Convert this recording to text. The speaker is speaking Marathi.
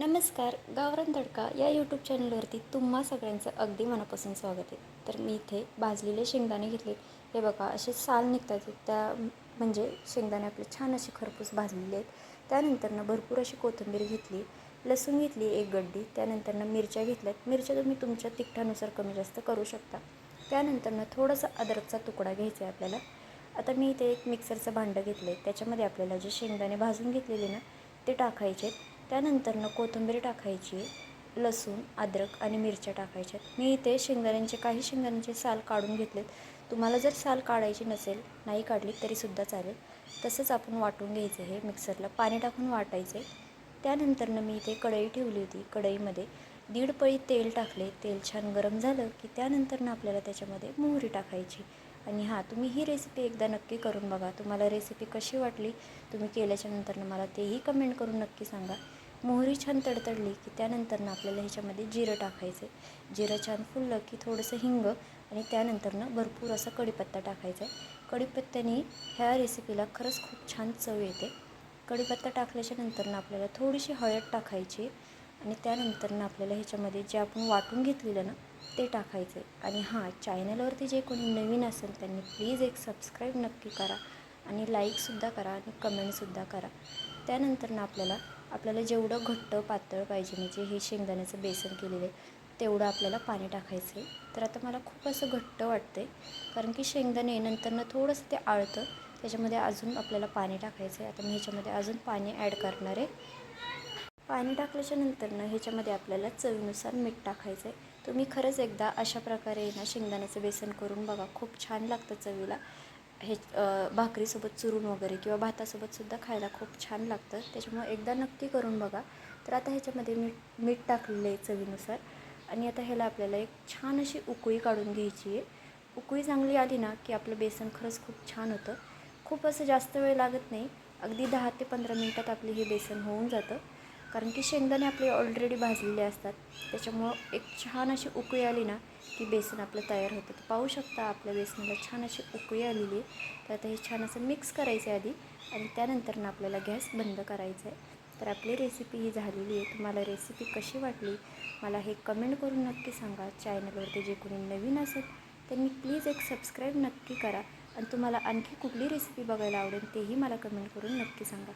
नमस्कार गावरान तडका या यूट्यूब चॅनलवरती तुम्हा सगळ्यांचं अगदी मनापासून स्वागत आहे. तर मी इथे भाजलेले शेंगदाणे घेतले. हे बघा असे साल निघतात. त्या म्हणजे शेंगदाणे आपले छान असे खरपूस भाजलेले आहेत. त्यानंतरनं भरपूर अशी कोथिंबीर घेतली लसूण घेतली एक गड्डी त्यानंतरनं मिरच्या घेतल्यात. मिरच्या तुम्ही तुमच्या तिखटानुसार कमी जास्त करू शकता. त्यानंतरनं थोडंसं अद्रकचा तुकडा घ्यायचा आहे आपल्याला. आता मी इथे एक मिक्सरचं भांडं घेतलं आहे त्याच्यामध्ये आपल्याला जे शेंगदाणे भाजून घेतलेले ना ते टाकायचे आहेत. त्यानंतरनं कोथिंबीर टाकायची लसूण अद्रक आणि मिरच्या टाकायच्या मी इथे शेंगदाण्यांचे काही शेंगदाण्यांचे साल काढून घेतलेत. तुम्हाला जर साल काढायची नसेल नाही काढली तरीसुद्धा चालेल. तसंच आपण वाटून घ्यायचं हे मिक्सरला. पाणी टाकून वाटायचे. त्यानंतरनं मी इथे कढई ठेवली होती. कढईमध्ये दीड पळी तेल टाकले. तेल छान गरम झालं की त्यानंतरनं आपल्याला त्याच्यामध्ये मोहरी टाकायची. आणि हां तुम्ही ही रेसिपी एकदा नक्की करून बघा. तुम्हाला रेसिपी कशी वाटली तुम्ही केल्याच्यानंतरनं मला तेही कमेंट करून नक्की सांगा. मोहरी छान तडतडली की त्यानंतरनं आपल्याला ह्याच्यामध्ये जिरं टाकायचं आहे. जिरं छान फुललं की थोडंसं हिंग आणि त्यानंतरनं भरपूर असा कढीपत्ता टाकायचा आहे. कढीपत्त्याने ह्या रेसिपीला खरंच खूप छान चव येते. कढीपत्ता टाकल्याच्या नंतरनं आपल्याला थोडीशी हळद टाकायची आणि त्यानंतरनं आपल्याला ह्याच्यामध्ये जे आपण वाटून घेतलेलं ना ते टाकायचं आहे. आणि हां चॅनलवरती जे कोणी नवीन असेल त्यांनी प्लीज एक सबस्क्राईब नक्की करा. आणि लाईकसुद्धा करा आणि कमेंटसुद्धा करा. त्यानंतरनं आपल्याला आपल्याला जेवढं घट्ट पातळ पाहिजे म्हणजे हे शेंगदाण्याचं बेसन केलेलं आहे तेवढं आपल्याला पाणी टाकायचं आहे. तर आता मला खूप असं घट्ट वाटतं आहे कारण की शेंगदाणे नंतरनं थोडंसं ते आळतं त्याच्यामध्ये अजून आपल्याला पाणी टाकायचं आहे. आता मी ह्याच्यामध्ये अजून पाणी ॲड करणार आहे. पाणी टाकल्याच्या नंतरनं ह्याच्यामध्ये आपल्याला चवीनुसार मीठ टाकायचं आहे. तुम्ही खरंच एकदा अशा प्रकारे ना शेंगदाण्याचं बेसन करून बघा. खूप छान लागतं चवीला. हे भाकरीसोबत चुरून वगैरे किंवा भातासोबतसुद्धा खायला खूप छान लागतं. त्याच्यामुळे एकदा नक्की करून बघा. तर आता ह्याच्यामध्ये मीठ मीठ टाकलेलं आहे चवीनुसार. आणि आता ह्याला आपल्याला एक छान अशी उकळी काढून घ्यायची आहे. उकळी चांगली आली ना की आपलं बेसन खरंच खूप छान होतं. खूप असं जास्त वेळ लागत नाही. अगदी दहा ते पंधरा मिनटात आपली हे बेसन होऊन जातं. कारण की शेंगदाणे आपले ऑलरेडी भाजलेले असतात. त्याच्यामुळं एक छान अशी उकळी आली ना की बेसन आपलं तयार होतं. तर पाहू शकता आपल्या बेसनाला छान अशी उकळी आलेली आहे. तर आता हे छान असं मिक्स करायचं आहे आधी आणि त्यानंतरनं आपल्याला गॅस बंद करायचा आहे तर आपली रेसिपी ही झालेली आहे. तुम्हाला रेसिपी कशी वाटली? मला हे कमेंट करून नक्की सांगा. चॅनलवरती जे कोणी नवीन असेल त्यांनी प्लीज एक सबस्क्राईब नक्की करा. आणि तुम्हाला आणखी कुठली रेसिपी बघायला आवडेल तेही मला कमेंट करून नक्की सांगा.